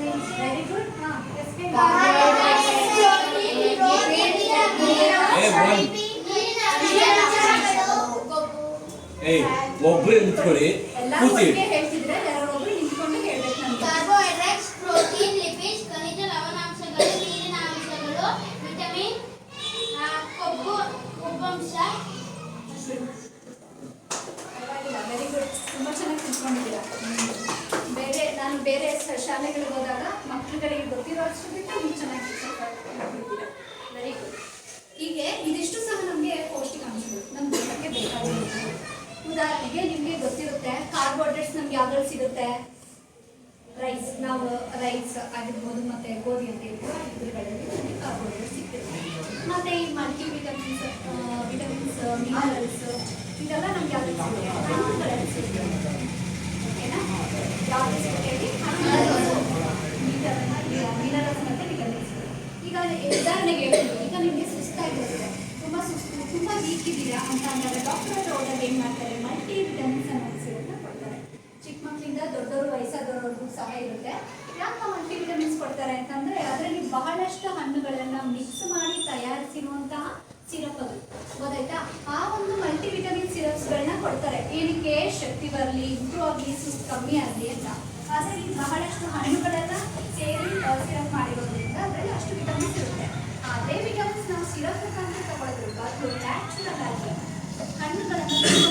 Very good ಹಾ ಏ one ಏಯ್ ಒಬ್ರು ನಿಂತ್ಕೊಳ್ಳಿ ಎಲ್ಲ ಕೂತಿ ಒಟ್ಟಿಗೆ ಹೇಳ್ತಿದ್ರೆ ಯಾರೊಬ್ರು ನಿಂತ್ಕೊಂಡು ಹೇಳ್ಬೇಕು ನಮ್ಗೆ ಕಾರ್ಬೋಹೈಡ್ರೇಟ್ಸ್ ಪ್ರೋಟೀನ್ ಲಿಪಿಡ್ಸ್ ಖನಿಜ ಲವಣಾಂಶಗಳು ನೀರಿನ ಅಂಶಗಳು ವಿಟಮಿನ್ ಆ, ಕೊಬ್ಬು ಉಬ್ಬಂಶ ನಾನು ಬೇರೆ ಶಾಲೆಗಳಿಗೆ ಹೋದಾಗ ಮಕ್ಕಳುಗಳಿಗೆ ಗೊತ್ತಿರೋ ಬಿಟ್ಟು ನೀವು ಚೆನ್ನಾಗಿ ವೆರಿ ಗುಡ್ ಹೀಗೆ ಇದಿಷ್ಟು ಸಹ ನಮಗೆ ಪೌಷ್ಟಿಕಾಂಶಗಳು. ನಮ್ಮ ದೇಹಕ್ಕೆ ಬೇಕಾಗಿರುತ್ತೆ ಉದಾಹರಣೆಗೆ ನಿಮಗೆ ಗೊತ್ತಿರುತ್ತೆ ಕಾರ್ಬೋಹೈಡ್ರೇಟ್ಸ್ ನಮ್ಗೆ ಯಾವ್ದ್ರಲ್ಲಿ ಸಿಗುತ್ತೆ? ರೈಸ್ ನಾವು ರೈಸ್ ಆಗಿರ್ಬೋದು, ಮತ್ತೆ ಗೋಧಿ ಅಂತ ಇರ್ಬೋದು ಇದ್ರಗಳಲ್ಲಿ ನಮಗೆ ಕಾರ್ಬೋಹೈಡ್ರೇಟ್ ಸಿಗ್ತಿರುತ್ತೆ. ಮತ್ತೆ ಈ ಮಲ್ಟಿ ವಿಟಮಿನ್ಸ್ ವಿಟಮಿನ್ಸ್ ಮಿನರಲ್ಸ್ ಇದೆಲ್ಲ ನಮ್ಗೆ ಯಾವ್ದು ಸಿಗುತ್ತೆ? ಸಿಗುತ್ತೆ. ಓಕೆನಾ ಯಾವ್ದು ಸಿಗುತ್ತೆ ಹೇಳಿ? ಹಣ್ಣುಗಳಲ್ಲಿ ಮಿನರಲ್ಸ್ ಮತ್ತೆ ವಿಟಮಿನ್ಸ್ ಈಗ ಉದಾಹರಣೆಗೆ ಹೇಳ್ಬೋದು ಈಗ ನಿಮಗೆ ಸುಸ್ತಾಗಿರುತ್ತೆ ತುಂಬ ಸುಸ್ತು, ತುಂಬ ವೀಕ್ ಇದ್ದೀರಾ ಅಂತ ಅಂದಾಗ ಡಾಕ್ಟರ್ ಹತ್ರ ಹೋದಾಗ ಏನು ಮಾಡ್ತಾರೆ? ಮಲ್ಟಿ ವಿಟಮಿನ್ಸ್ ಅನ್ನೋ ಸಿರಪ್ನ ಕೊಡ್ತಾರೆ. ಚಿಕ್ಕ ಮಕ್ಕಳಿಂದ ದೊಡ್ಡವರು ವಯಸ್ಸಾದವ್ರಿಗೂ ಸಹ ಇರುತ್ತೆ. ಯಾಕೆ ಮಲ್ಟಿ ವಿಟಮಿನ್ಸ್ ಕೊಡ್ತಾರೆ ಅಂತಂದರೆ ಅದರಲ್ಲಿ ಬಹಳಷ್ಟು ಹಣ್ಣುಗಳನ್ನು ಮಿಕ್ಸ್ ಮಾಡಿ ತಯಾರಿಸಿರುವಂತಹ ಸಿರಪ್ ಅದು. ಗೊತ್ತಾಯ್ತಾ? ಆ ಒಂದು ಮಲ್ಟಿ ವಿಟಮಿನ್ ಸಿರಪ್ಸ್ಗಳನ್ನ ಕೊಡ್ತಾರೆ. ಏನಕ್ಕೆ? ಶಕ್ತಿ ಬರಲಿ ಇಂಪ್ರೂವ್ ಆಗಲಿ, ಸುಸ್ತು ಕಮ್ಮಿ ಆಗಲಿ ಅಂತ. ಅದರಲ್ಲಿ ಸಿರಪ್ ಮುಖಾಂತರ ತಗೊಳ್ಳೋದ್ರಿಂದ ಅದು ನ್ಯಾಚುರಲ್ ಆಗಿ ಹಣ್ಣುಗಳನ್ನು